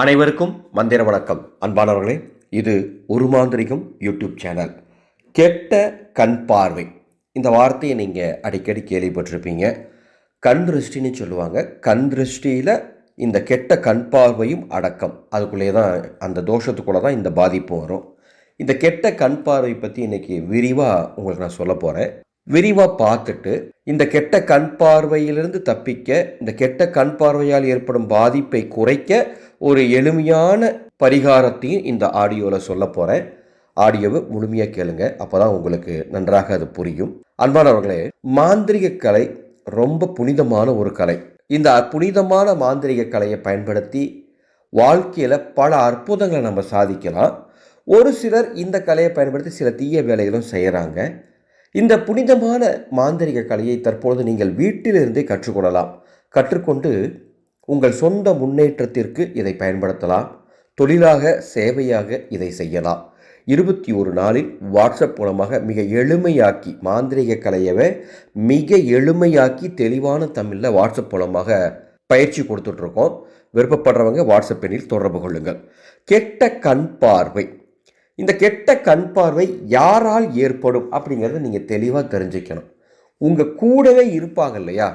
அனைவருக்கும் மந்திர வணக்கம். அன்பானவர்களே இது ஒரு மாந்திரிகம் யூடியூப் சேனல். கெட்ட கண் பார்வை. இந்த வார்த்தையை நீங்கள் அடிக்கடி கேள்விப்பட்டிருப்பீங்க. கண் திருஷ்டின்னு சொல்லுவாங்க. கண் திருஷ்டியில் இந்த கெட்ட கண் பார்வையும் அடக்கம். அதுக்குள்ளே தான் அந்த தோஷத்துக்குள்ளே தான் இந்த பாதிப்பு வரும். இந்த கெட்ட கண் பார்வை பற்றி இன்றைக்கி விரிவாக உங்களுக்கு நான் சொல்ல போகிறேன் விரிவாக பார்த்துட்டு இந்த கெட்ட கண் பார்வையிலிருந்து தப்பிக்க இந்த கெட்ட கண் பார்வையால் ஏற்படும் பாதிப்பை குறைக்க ஒரு எளிமையான பரிகாரத்தையும் இந்த ஆடியோவில் சொல்ல போகிறேன் ஆடியோவை முழுமையாக கேளுங்க. அப்போ தான் உங்களுக்கு நன்றாக அது புரியும். அன்பானவர்களே மாந்திரிக கலை ரொம்ப புனிதமான ஒரு கலை. இந்த புனிதமான மாந்திரிக கலையை பயன்படுத்தி வாழ்க்கையில் பல அற்புதங்களை நம்ம சாதிக்கலாம். ஒரு சிலர் இந்த கலையை பயன்படுத்தி சில தீய வேலைகளும் செய்கிறாங்க இந்த புனிதமான மாந்திரிக கலையை தற்பொழுது நீங்கள் வீட்டிலிருந்தே கற்றுக்கொள்ளலாம். கற்றுக்கொண்டு உங்கள் சொந்த முன்னேற்றத்திற்கு இதை பயன்படுத்தலாம். தொழிலாக சேவையாக இதை செய்யலாம். இருபத்தி ஒரு நாளில் வாட்ஸ்அப் மூலமாக மிக எளிமையாக்கி மாந்திரிக கலையவை மிக எளிமையாக்கி தெளிவான தமிழில் வாட்ஸ்அப் மூலமாக பயிற்சி கொடுத்துட்ருக்கோம். விருப்பப்படுறவங்க வாட்ஸ்அப் எண்ணில் தொடர்பு கொள்ளுங்கள். கெட்ட கண் பார்வை. இந்த கெட்ட கண் பார்வை யாரால் ஏற்படும் அப்படிங்கிறத நீங்கள் தெளிவாக தெரிஞ்சுக்கணும். உங்கள் கூடவே இருப்பாங்க இல்லையா?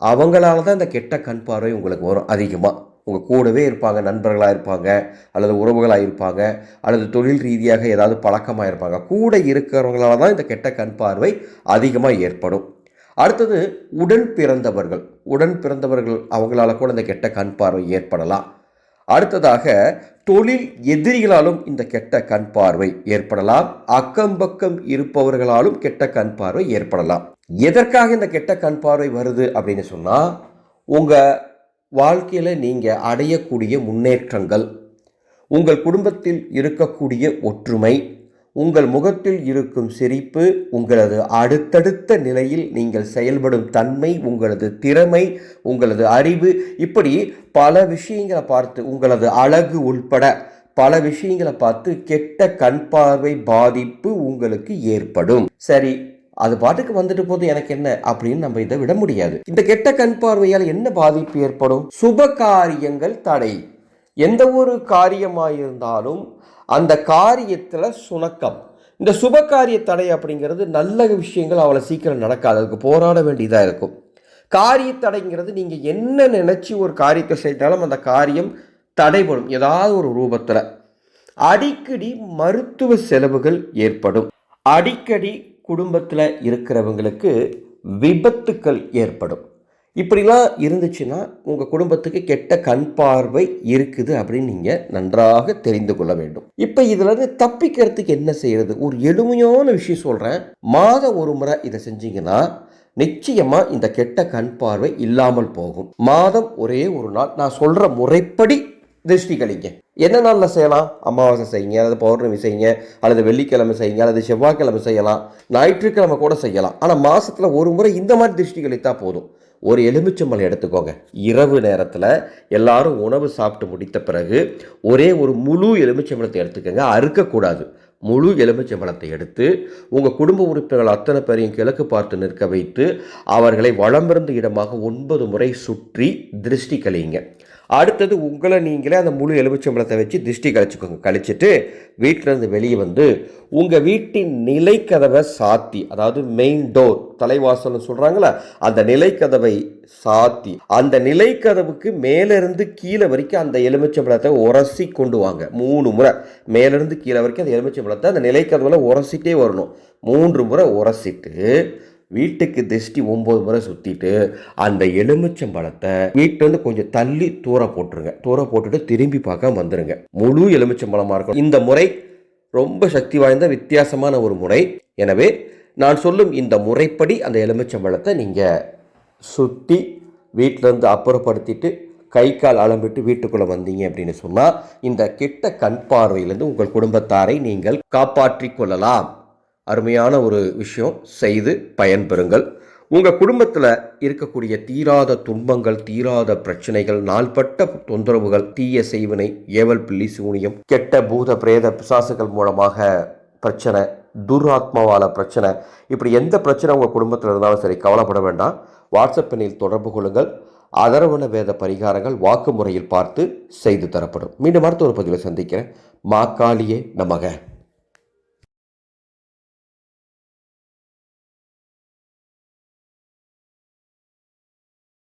அவங்களால தான் இந்த கெட்ட கண் பார்வை உங்களுக்கு வரும் அதிகமாக உங்கள் கூடவே இருப்பாங்க நண்பர்களாக இருப்பாங்க அல்லது உறவுகளாக இருப்பாங்க அல்லது தொழில் ரீதியாக ஏதாவது பழக்கமாக இருப்பாங்க. கூட இருக்கிறவங்களால தான் இந்த கெட்ட கண் பார்வை அதிகமாக ஏற்படும். அடுத்தது உடன் பிறந்தவர்கள். உடன் பிறந்தவர்கள் அவங்களால கூட இந்த கெட்ட கண் பார்வை ஏற்படலாம். அடுத்ததாக தொழில் எதிரிகளாலும் இந்த கெட்ட கண் பார்வை ஏற்படலாம். அக்கம் பக்கம் இருப்பவர்களாலும் கெட்ட கண் பார்வை ஏற்படலாம். எதற்காக இந்த கெட்ட கண் பார்வை வருது அப்படின்னு சொன்னால் உங்கள் வாழ்க்கையில் நீங்கள் அடையக்கூடிய முன்னேற்றங்கள் உங்கள் குடும்பத்தில் இருக்கக்கூடிய ஒற்றுமை உங்கள் முகத்தில் இருக்கும் சிரிப்பு உங்களது அடுத்தடுத்த நிலையில் நீங்கள் செயல்படும் தன்மை உங்களது திறமை உங்களது அறிவு இப்படி பல விஷயங்களை பார்த்து உங்களது அழகு உள்பட பல விஷயங்களை பார்த்து கெட்ட கண் பார்வை பாதிப்பு உங்களுக்கு ஏற்படும். சரி அது பாட்டுக்கு வந்துட்டு போது எனக்கு என்ன அப்படின்னு நம்ம இதை விட முடியாது. இந்த கெட்ட கண் பார்வையால் என்ன பாதிப்பு ஏற்படும்? சுப காரியங்கள் தடை. எந்த ஒரு காரியமாயிருந்தாலும் அந்த காரியத்தில் சுணக்கம். இந்த சுப காரிய தடை அப்படிங்கிறது நல்ல விஷயங்கள் அவ்வளோ சீக்கிரம் நடக்காது. அதுக்கு போராட வேண்டியதாக இருக்கும். காரிய தடைங்கிறது நீங்கள் என்ன நினச்சி ஒரு காரியத்தை செய்தாலும் அந்த காரியம் தடைபடும். ஏதாவது ஒரு ரூபத்தில். அடிக்கடி மருத்துவ செலவுகள் ஏற்படும். அடிக்கடி குடும்பத்தில் இருக்கிறவங்களுக்கு விபத்துக்கள் ஏற்படும். இப்படிலாம் இருந்துச்சுன்னா உங்கள் குடும்பத்துக்கு கெட்ட கண் பார்வை இருக்குது அப்படின்னு நீங்கள் நன்றாக தெரிந்து கொள்ள வேண்டும். இப்போ இதில் தப்பிக்கிறதுக்கு என்ன செய்கிறது ஒரு எளிமையான விஷயம் சொல்கிறேன் மாதம் ஒரு முறை இதை செஞ்சீங்கன்னா நிச்சயமாக இந்த கெட்ட கண் பார்வை இல்லாமல் போகும். மாதம் ஒரே ஒரு நாள். நான் சொல்கிற முறைப்படி திருஷ்டி கழிங்க என்ன நாளில் செய்யலாம்? அமாவாசை செய்யுங்க அல்லது பௌர்ணமி செய்யுங்க அல்லது வெள்ளிக்கிழமை செய்யுங்க அல்லது செவ்வாய்க்கிழமை செய்யலாம் ஞாயிற்றுக்கிழமை கூட செய்யலாம். ஆனால் மாதத்தில் ஒரு முறை இந்த மாதிரி திருஷ்டி கழித்தா போதும். ஒரு எலுமிச்சம்பழம் எடுத்துக்கோங்க. இரவு நேரத்தில் எல்லாரும் உணவு சாப்பிட்டு முடித்த பிறகு ஒரே ஒரு முழு எலுமிச்சம்பழத்தை எடுத்துக்கோங்க. அறுக்கக்கூடாது முழு எலுமிச்சம்பழத்தை எடுத்து உங்கள் குடும்ப உறுப்பினர்கள் அத்தனை பேரையும் கிழக்கு பார்த்து நிற்க வைத்து அவர்களை வளமிருந்த இடமாக ஒன்பது முறை சுற்றி திருஷ்டி கழியுங்க. அடுத்தது உங்களை நீங்களே அந்த முழு எலுமிச்சம்பழத்தை வச்சு திருஷ்டி கழிச்சுக்கோங்க. கழிச்சிட்டு வீட்டிலேருந்து வெளியே வந்து உங்கள் வீட்டின் நிலைக்கதவை சாத்தி அதாவது மெயின் டோர் தலைவாசல்னு சொல்கிறாங்களா அந்த நிலைக்கதவை சாத்தி அந்த நிலைக்கதவுக்கு மேலேருந்து கீழே வரைக்கும் அந்த எலுமிச்சம்பழத்தை உரசி கொண்டு வாங்க. மூணு முறை. மேலேருந்து கீழே வரைக்கும் அந்த எலுமிச்சம்பழத்தை அந்த நிலைக்கதவில் உரசிட்டே வரணும். மூன்று முறை உரசிட்டு வீட்டுக்கு திருஷ்டி ஒம்பது முறை சுற்றிட்டு அந்த எலுமிச்சம்பழத்தை வீட்டிலேருந்து கொஞ்சம் தள்ளி தூர போட்டுருங்க. தூர போட்டுட்டு திரும்பி பார்க்க வந்துடுங்க முழு எலுமிச்சம்பழமாக இருக்கும் இந்த முறை ரொம்ப சக்தி வாய்ந்த வித்தியாசமான ஒரு முறை. எனவே நான் சொல்லும் இந்த முறைப்படி அந்த எலுமிச்சம்பழத்தை நீங்கள் சுற்றி வீட்டிலேருந்து அப்புறப்படுத்திட்டு கை கால் அலம்பிட்டு வீட்டுக்குள்ளே வந்தீங்க அப்படின்னு சொன்னால் இந்த கெட்ட கண் பார்வையிலேருந்து உங்கள் குடும்பத்தாரை நீங்கள் காப்பாற்றிக் கொள்ளலாம். அருமையான ஒரு விஷயம். செய்து பயன்பெறுங்கள். உங்கள் குடும்பத்தில் இருக்கக்கூடிய தீராத துன்பங்கள் தீராத பிரச்சனைகள் நாள்பட்ட தொந்தரவுகள் தீய செய்வினை ஏவல் பில்லி சூனியம் கெட்ட பூத பிரேத பிசாசுகள் மூலமாக பிரச்சனை துராத்மாவால் பிரச்சனை இப்படி எந்த பிரச்சனை உங்கள் குடும்பத்தில் இருந்தாலும் சரி கவலைப்பட வேண்டாம். வாட்ஸ்அப் எண்ணில் தொடர்பு கொள்ளுங்கள். அதரவண வேத பரிகாரங்கள் வாக்கு முறையில் பார்த்து செய்து தரப்படும். மீண்டும் அடுத்த ஒரு பதிவில் சந்திக்கிறேன். மாக்காளியே நமக.